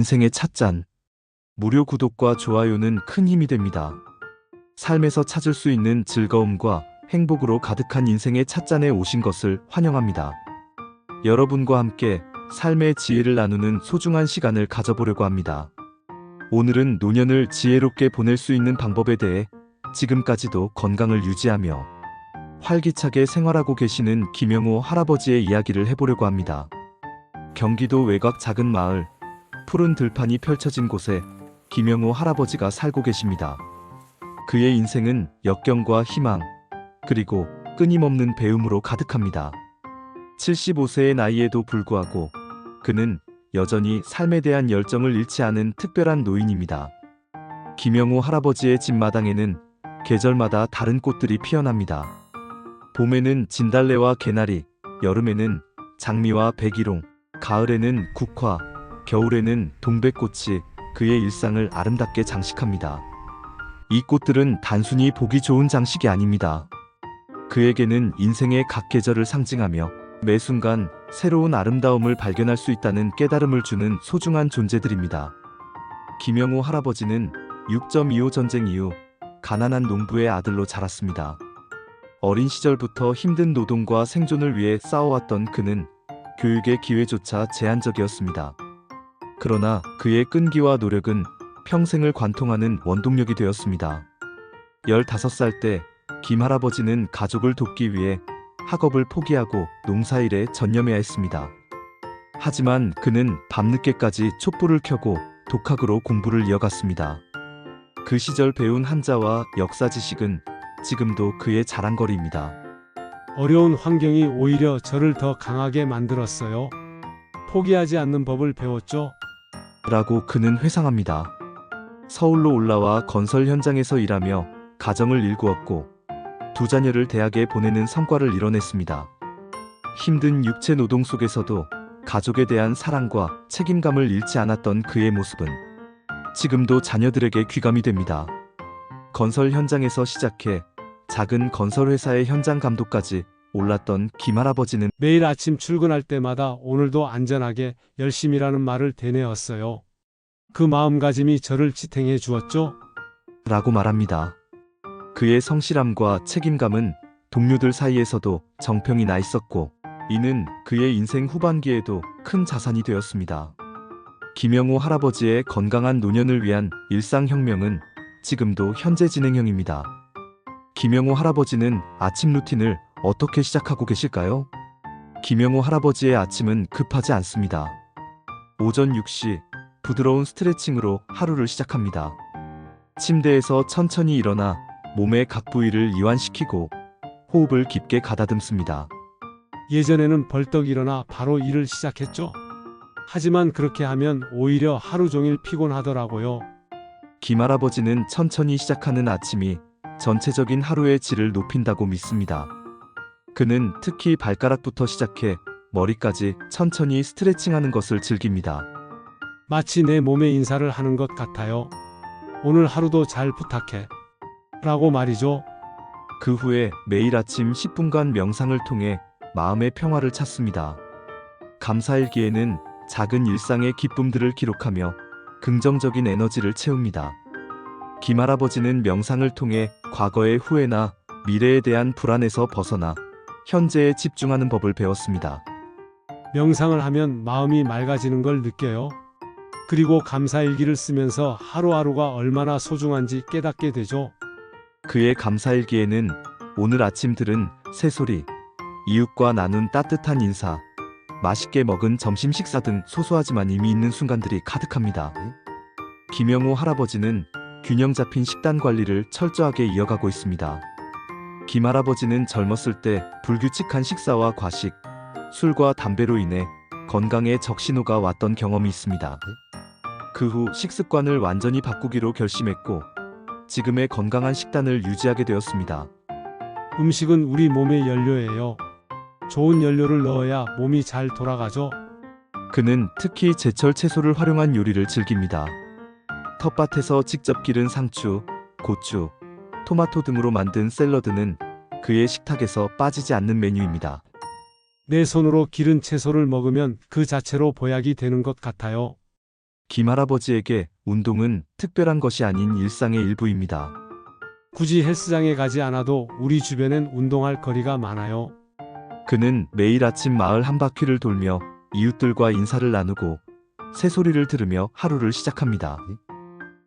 인생의 찻잔. 무료 구독과 좋아요는 큰 힘이 됩니다. 삶에서 찾을 수 있는 즐거움과 행복으로 가득한 인생의 찻잔에 오신 것을 환영합니다. 여러분과 함께 삶의 지혜를 나누는 소중한 시간을 가져보려고 합니다. 오늘은 노년을 지혜롭게 보낼 수 있는 방법에 대해 지금까지도 건강을 유지하며 활기차게 생활하고 계시는 김영호 할아버지의 이야기를 해보려고 합니다. 경기도 외곽 작은 마을, 푸른 들판이 펼쳐진 곳에 김영호 할아버지가 살고 계십니다. 그의 인생은 역경과 희망, 그리고 끊임없는 배움으로 가득합니다. 75세의 나이에도 불구하고 그는 여전히 삶에 대한 열정을 잃지 않은 특별한 노인입니다. 김영호 할아버지의 집마당에는 계절마다 다른 꽃들이 피어납니다. 봄에는 진달래와 개나리, 여름에는 장미와 백일홍, 가을에는 국화, 겨울에는 동백꽃이 그의 일상을 아름답게 장식합니다. 이 꽃들은 단순히 보기 좋은 장식이 아닙니다. 그에게는 인생의 각 계절을 상징하며 매 순간 새로운 아름다움을 발견할 수 있다는 깨달음을 주는 소중한 존재들입니다. 김영호 할아버지는 6.25 전쟁 이후 가난한 농부의 아들로 자랐습니다. 어린 시절부터 힘든 노동과 생존을 위해 싸워왔던 그는 교육의 기회조차 제한적이었습니다. 그러나 그의 끈기와 노력은 평생을 관통하는 원동력이 되었습니다. 15살 때 김 할아버지는 가족을 돕기 위해 학업을 포기하고 농사일에 전념해야 했습니다. 하지만 그는 밤늦게까지 촛불을 켜고 독학으로 공부를 이어갔습니다. 그 시절 배운 한자와 역사 지식은 지금도 그의 자랑거리입니다. 어려운 환경이 오히려 저를 더 강하게 만들었어요. 포기하지 않는 법을 배웠죠. 라고 그는 회상합니다. 서울로 올라와 건설 현장에서 일하며 가정을 일구었고 두 자녀를 대학에 보내는 성과를 이뤄냈습니다. 힘든 육체 노동 속에서도 가족에 대한 사랑과 책임감을 잃지 않았던 그의 모습은 지금도 자녀들에게 귀감이 됩니다. 건설 현장에서 시작해 작은 건설 회사의 현장 감독까지 올랐던 김할아버지는 매일 아침 출근할 때마다 오늘도 안전하게 열심히라는 말을 되뇌었어요. 그 마음가짐이 저를 지탱해 주었죠. 라고 말합니다. 그의 성실함과 책임감은 동료들 사이에서도 정평이 나 있었고, 이는 그의 인생 후반기에도 큰 자산이 되었습니다. 김영호 할아버지의 건강한 노년을 위한 일상혁명은 지금도 현재 진행형입니다. 김영호 할아버지는 아침 루틴을 어떻게 시작하고 계실까요? 김영호 할아버지의 아침은 급하지 않습니다. 오전 6시 부드러운 스트레칭으로 하루를 시작합니다. 침대에서 천천히 일어나 몸의 각 부위를 이완시키고 호흡을 깊게 가다듬습니다. 예전에는 벌떡 일어나 바로 일을 시작했죠. 하지만 그렇게 하면 오히려 하루 종일 피곤하더라고요. 김 할아버지는 천천히 시작하는 아침이 전체적인 하루의 질을 높인다고 믿습니다. 그는 특히 발가락부터 시작해 머리까지 천천히 스트레칭하는 것을 즐깁니다. 마치 내 몸에 인사를 하는 것 같아요. 오늘 하루도 잘 부탁해. 라고 말이죠. 그 후에 매일 아침 10분간 명상을 통해 마음의 평화를 찾습니다. 감사일기에는 작은 일상의 기쁨들을 기록하며 긍정적인 에너지를 채웁니다. 김할아버지는 명상을 통해 과거의 후회나 미래에 대한 불안에서 벗어나 현재에 집중하는 법을 배웠습니다. 명상을 하면 마음이 맑아지는 걸 느껴요. 그리고 감사일기를 쓰면서 하루하루가 얼마나 소중한지 깨닫게 되죠. 그의 감사일기에는 오늘 아침 들은 새소리, 이웃과 나눈 따뜻한 인사, 맛있게 먹은 점심 식사 등 소소하지만 의미 있는 순간들이 가득합니다. 김영호 할아버지는 균형 잡힌 식단 관리를 철저하게 이어가고 있습니다. 김 할아버지는 젊었을 때 불규칙한 식사와 과식, 술과 담배로 인해 건강에 적신호가 왔던 경험이 있습니다. 그 후 식습관을 완전히 바꾸기로 결심했고 지금의 건강한 식단을 유지하게 되었습니다. 음식은 우리 몸의 연료예요. 좋은 연료를 넣어야 몸이 잘 돌아가죠. 그는 특히 제철 채소를 활용한 요리를 즐깁니다. 텃밭에서 직접 기른 상추, 고추, 토마토 등으로 만든 샐러드는 그의 식탁에서 빠지지 않는 메뉴입니다. 내 손으로 기른 채소를 먹으면 그 자체로 보약이 되는 것 같아요. 김 할아버지에게 운동은 특별한 것이 아닌 일상의 일부입니다. 굳이 헬스장에 가지 않아도 우리 주변엔 운동할 거리가 많아요. 그는 매일 아침 마을 한 바퀴를 돌며 이웃들과 인사를 나누고 새소리를 들으며 하루를 시작합니다.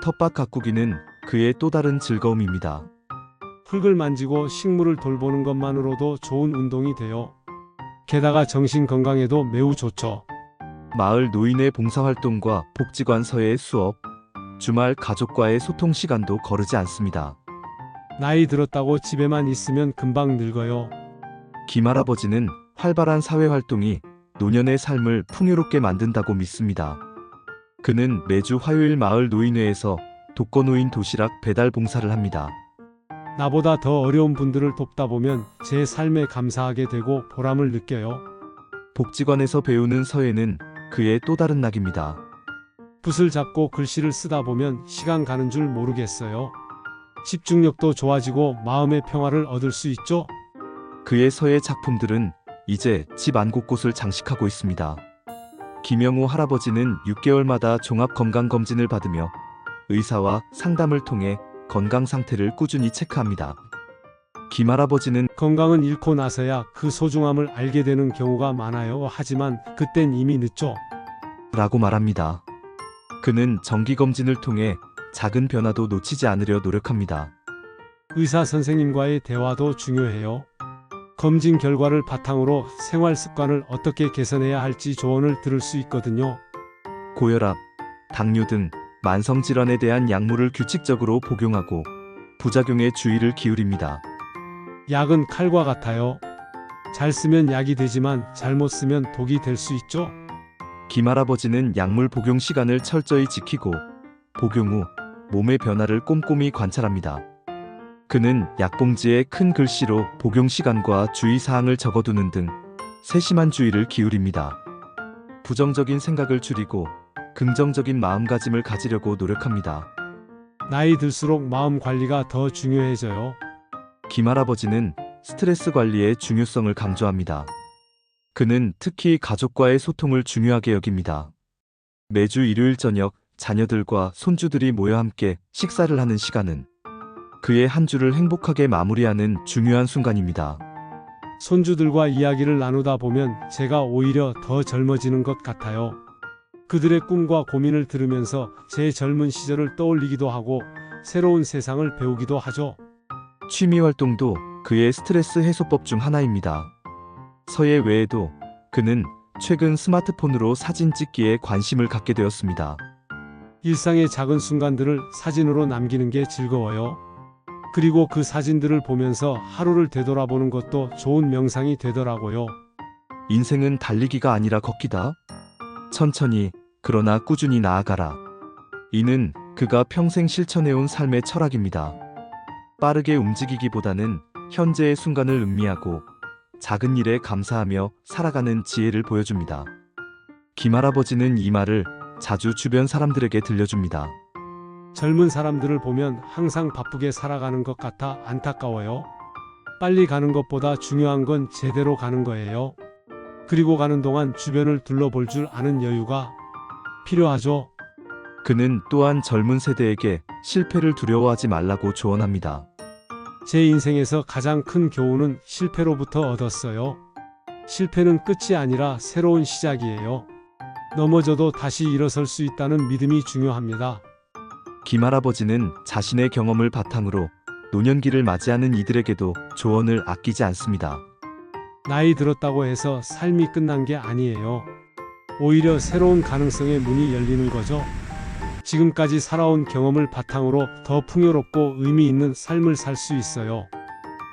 텃밭 가꾸기는 그의 또 다른 즐거움입니다. 흙을 만지고 식물을 돌보는 것만으로도 좋은 운동이 돼요. 게다가 정신 건강에도 매우 좋죠. 마을 노인의 봉사활동과 복지관서의 수업, 주말 가족과의 소통 시간도 거르지 않습니다. 나이 들었다고 집에만 있으면 금방 늙어요. 김할아버지는 활발한 사회활동이 노년의 삶을 풍요롭게 만든다고 믿습니다. 그는 매주 화요일 마을 노인회에서 독거노인 도시락 배달 봉사를 합니다. 나보다 더 어려운 분들을 돕다 보면 제 삶에 감사하게 되고 보람을 느껴요. 복지관에서 배우는 서예는 그의 또 다른 낙입니다. 붓을 잡고 글씨를 쓰다 보면 시간 가는 줄 모르겠어요. 집중력도 좋아지고 마음의 평화를 얻을 수 있죠. 그의 서예 작품들은 이제 집 안 곳곳을 장식하고 있습니다. 김영호 할아버지는 6개월마다 종합 건강 검진을 받으며 의사와 상담을 통해 건강 상태를 꾸준히 체크합니다. 김 할아버지는 건강은 잃고 나서야 그 소중함을 알게 되는 경우가 많아요. 하지만 그땐 이미 늦죠. 라고 말합니다. 그는 정기 검진을 통해 작은 변화도 놓치지 않으려 노력합니다. 의사 선생님과의 대화도 중요해요. 검진 결과를 바탕으로 생활 습관을 어떻게 개선해야 할지 조언을 들을 수 있거든요. 고혈압, 당뇨 등 만성 질환에 대한 약물을 규칙적으로 복용하고 부작용에 주의를 기울입니다. 약은 칼과 같아요. 잘 쓰면 약이 되지만 잘못 쓰면 독이 될 수 있죠. 김 할아버지는 약물 복용 시간을 철저히 지키고 복용 후 몸의 변화를 꼼꼼히 관찰합니다. 그는 약봉지에 큰 글씨로 복용 시간과 주의 사항을 적어두는 등 세심한 주의를 기울입니다. 부정적인 생각을 줄이고 긍정적인 마음가짐을 가지려고 노력합니다. 나이 들수록 마음 관리가 더 중요해져요. 김 할아버지는 스트레스 관리의 중요성을 강조합니다. 그는 특히 가족과의 소통을 중요하게 여깁니다. 매주 일요일 저녁 자녀들과 손주들이 모여 함께 식사를 하는 시간은 그의 한 주를 행복하게 마무리하는 중요한 순간입니다. 손주들과 이야기를 나누다 보면 제가 오히려 더 젊어지는 것 같아요. 그들의 꿈과 고민을 들으면서 제 젊은 시절을 떠올리기도 하고 새로운 세상을 배우기도 하죠. 취미 활동도 그의 스트레스 해소법 중 하나입니다. 서예 외에도 그는 최근 스마트폰으로 사진 찍기에 관심을 갖게 되었습니다. 일상의 작은 순간들을 사진으로 남기는 게 즐거워요. 그리고 그 사진들을 보면서 하루를 되돌아보는 것도 좋은 명상이 되더라고요. 인생은 달리기가 아니라 걷기다. 천천히, 그러나 꾸준히 나아가라. 이는 그가 평생 실천해온 삶의 철학입니다. 빠르게 움직이기보다는 현재의 순간을 음미하고 작은 일에 감사하며 살아가는 지혜를 보여줍니다. 김할아버지는 이 말을 자주 주변 사람들에게 들려줍니다. 젊은 사람들을 보면 항상 바쁘게 살아가는 것 같아 안타까워요. 빨리 가는 것보다 중요한 건 제대로 가는 거예요. 그리고 가는 동안 주변을 둘러볼 줄 아는 여유가 필요하죠. 그는 또한 젊은 세대에게 실패를 두려워하지 말라고 조언합니다. 제 인생에서 가장 큰 교훈은 실패로부터 얻었어요. 실패는 끝이 아니라 새로운 시작이에요. 넘어져도 다시 일어설 수 있다는 믿음이 중요합니다. 김할아버지는 자신의 경험을 바탕으로 노년기를 맞이하는 이들에게도 조언을 아끼지 않습니다. 나이 들었다고 해서 삶이 끝난 게 아니에요. 오히려 새로운 가능성의 문이 열리는 거죠. 지금까지 살아온 경험을 바탕으로 더 풍요롭고 의미 있는 삶을 살 수 있어요.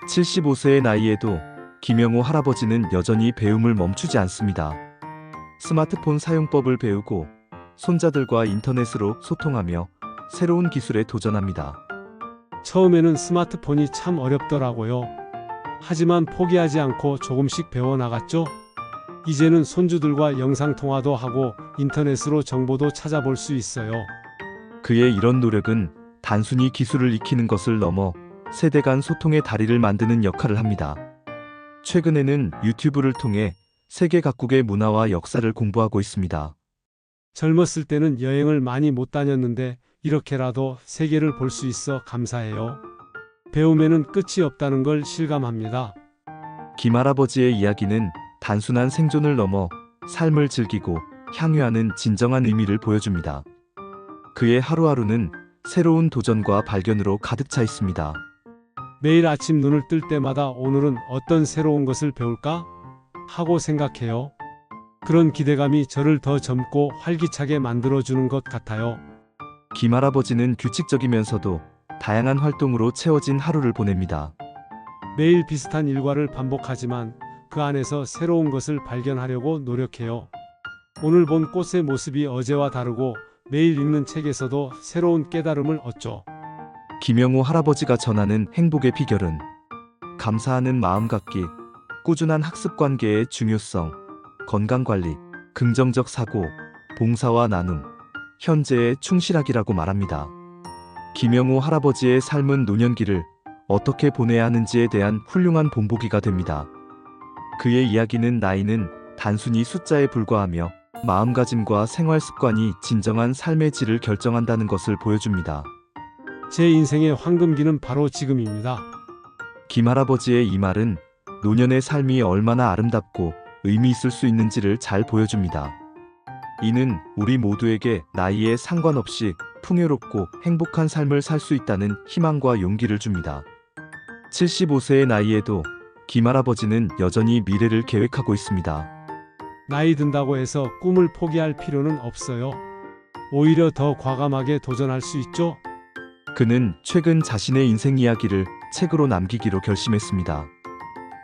75세의 나이에도 김영호 할아버지는 여전히 배움을 멈추지 않습니다. 스마트폰 사용법을 배우고 손자들과 인터넷으로 소통하며 새로운 기술에 도전합니다. 처음에는 스마트폰이 참 어렵더라고요. 하지만 포기하지 않고 조금씩 배워나갔죠. 이제는 손주들과 영상통화도 하고 인터넷으로 정보도 찾아볼 수 있어요. 그의 이런 노력은 단순히 기술을 익히는 것을 넘어 세대 간 소통의 다리를 만드는 역할을 합니다. 최근에는 유튜브를 통해 세계 각국의 문화와 역사를 공부하고 있습니다. 젊었을 때는 여행을 많이 못 다녔는데 이렇게라도 세계를 볼 수 있어 감사해요. 배움에는 끝이 없다는 걸 실감합니다. 김할아버지의 이야기는 단순한 생존을 넘어 삶을 즐기고 향유하는 진정한 의미를 보여줍니다. 그의 하루하루는 새로운 도전과 발견으로 가득 차 있습니다. 매일 아침 눈을 뜰 때마다 오늘은 어떤 새로운 것을 배울까? 하고 생각해요. 그런 기대감이 저를 더 젊고 활기차게 만들어주는 것 같아요. 김할아버지는 규칙적이면서도 다양한 활동으로 채워진 하루를 보냅니다. 매일 비슷한 일과를 반복하지만 그 안에서 새로운 것을 발견하려고 노력해요. 오늘 본 꽃의 모습이 어제와 다르고 매일 읽는 책에서도 새로운 깨달음을 얻죠. 김영호 할아버지가 전하는 행복의 비결은 감사하는 마음 갖기, 꾸준한 학습 관계의 중요성, 건강 관리, 긍정적 사고, 봉사와 나눔, 현재에 충실하기라고 말합니다. 김영호 할아버지의 삶은 노년기를 어떻게 보내야 하는지에 대한 훌륭한 본보기가 됩니다. 그의 이야기는 나이는 단순히 숫자에 불과하며 마음가짐과 생활 습관이 진정한 삶의 질을 결정한다는 것을 보여줍니다. 제 인생의 황금기는 바로 지금입니다. 김 할아버지의 이 말은 노년의 삶이 얼마나 아름답고 의미 있을 수 있는지를 잘 보여줍니다. 이는 우리 모두에게 나이에 상관없이 풍요롭고 행복한 삶을 살 수 있다는 희망과 용기를 줍니다. 75세의 나이에도 김 할아버지는 여전히 미래를 계획하고 있습니다. 나이 든다고 해서 꿈을 포기할 필요는 없어요. 오히려 더 과감하게 도전할 수 있죠? 그는 최근 자신의 인생 이야기를 책으로 남기기로 결심했습니다.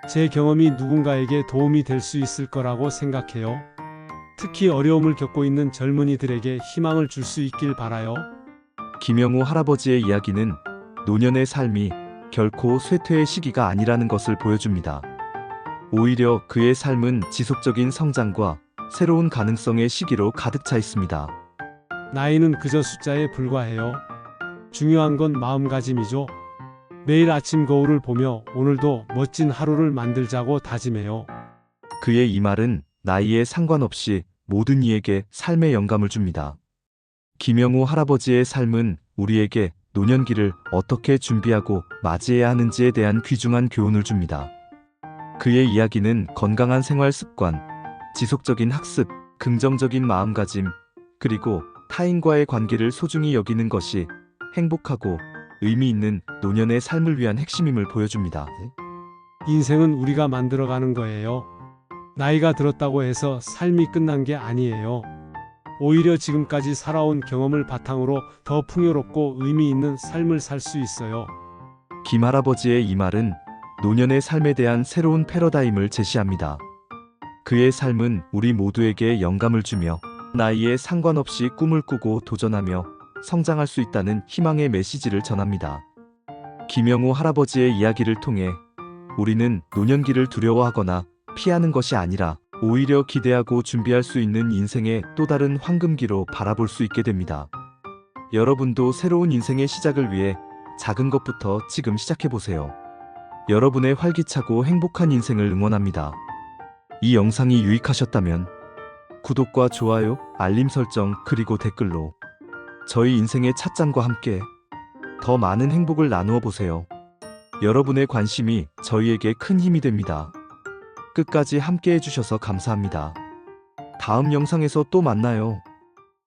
제 경험이 누군가에게 도움이 될 수 있을 거라고 생각해요. 특히 어려움을 겪고 있는 젊은이들에게 희망을 줄 수 있길 바라요. 김영호 할아버지의 이야기는 노년의 삶이 결코 쇠퇴의 시기가 아니라는 것을 보여줍니다. 오히려 그의 삶은 지속적인 성장과 새로운 가능성의 시기로 가득 차 있습니다. 나이는 그저 숫자에 불과해요. 중요한 건 마음가짐이죠. 매일 아침 거울을 보며 오늘도 멋진 하루를 만들자고 다짐해요. 그의 이 말은 나이에 상관없이 모든 이에게 삶의 영감을 줍니다. 김영호 할아버지의 삶은 우리에게 노년기를 어떻게 준비하고 맞이해야 하는지에 대한 귀중한 교훈을 줍니다. 그의 이야기는 건강한 생활 습관, 지속적인 학습, 긍정적인 마음가짐, 그리고 타인과의 관계를 소중히 여기는 것이 행복하고 의미 있는 노년의 삶을 위한 핵심임을 보여줍니다. 인생은 우리가 만들어가는 거예요. 나이가 들었다고 해서 삶이 끝난 게 아니에요. 오히려 지금까지 살아온 경험을 바탕으로 더 풍요롭고 의미 있는 삶을 살 수 있어요. 김 할아버지의 이 말은 노년의 삶에 대한 새로운 패러다임을 제시합니다. 그의 삶은 우리 모두에게 영감을 주며 나이에 상관없이 꿈을 꾸고 도전하며 성장할 수 있다는 희망의 메시지를 전합니다. 김영호 할아버지의 이야기를 통해 우리는 노년기를 두려워하거나 피하는 것이 아니라 오히려 기대하고 준비할 수 있는 인생의 또 다른 황금기로 바라볼 수 있게 됩니다. 여러분도 새로운 인생의 시작을 위해 작은 것부터 지금 시작해보세요. 여러분의 활기차고 행복한 인생을 응원합니다. 이 영상이 유익하셨다면 구독과 좋아요, 알림 설정, 그리고 댓글로 저희 인생의 찻잔과 함께 더 많은 행복을 나누어 보세요. 여러분의 관심이 저희에게 큰 힘이 됩니다. 끝까지 함께 해주셔서 감사합니다. 다음 영상에서 또 만나요.